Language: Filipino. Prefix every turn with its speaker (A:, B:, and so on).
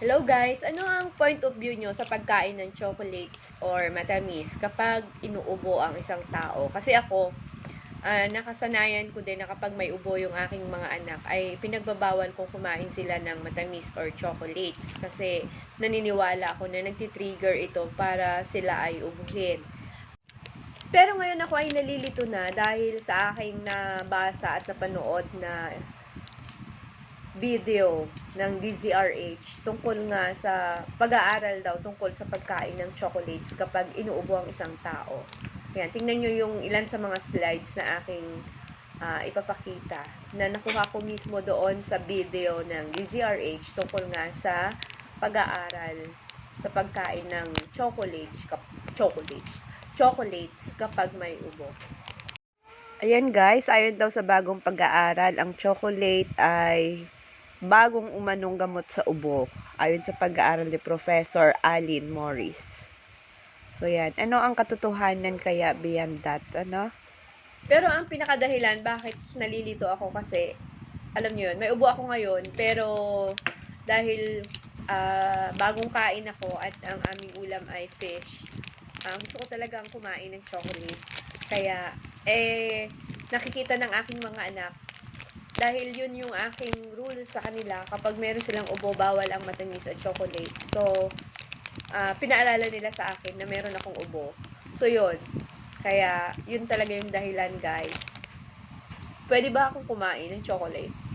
A: Hello guys, ano ang point of view nyo sa pagkain ng chocolates or matamis kapag inuubo ang isang tao? Kasi ako, ah, nakasanayan ko din na kapag may ubo yung aking mga anak ay pinagbabawal kong kumain sila ng matamis or chocolates kasi naniniwala ako na nagtitrigger ito para sila ay ubuhin. Pero ngayon ako ay nalilito na dahil sa aking nabasa at napanood na video ng DZRH tungkol nga sa pag-aaral daw tungkol sa pagkain ng chocolates kapag inuubo ang isang tao. Ayan, tingnan nyo yung ilan sa mga slides na aking ah, ipapakita na nakuha ko mismo doon sa video ng DZRH tungkol nga sa pag-aaral sa pagkain ng chocolates, kap- chocolates, chocolates kapag may ubo. Ayan guys, ayon daw sa bagong pag-aaral, ang chocolate ay bagong umanong gamot sa ubo. Ayon sa pag-aaral ni Professor Alin Morris. So yan, ano ang katotohanan kaya beyond that, ano? Pero ang pinakadahilan bakit nalilito ako kasi, alam niyo yun, may ubo ako ngayon, pero dahil ah, bagong kain ako at ang aming ulam ay fish, ah, gusto ko talagang kumain ng chocolate. Kaya, eh, nakikita ng aking mga anak, dahil yun yung aking rule sa kanila, kapag meron silang ubo, bawal ang matamis at chocolate. So, ah, pinaalala nila sa akin na meron akong ubo. So, yun. Kaya, yun talaga yung dahilan, guys. Pwede ba akong kumain ng chocolate?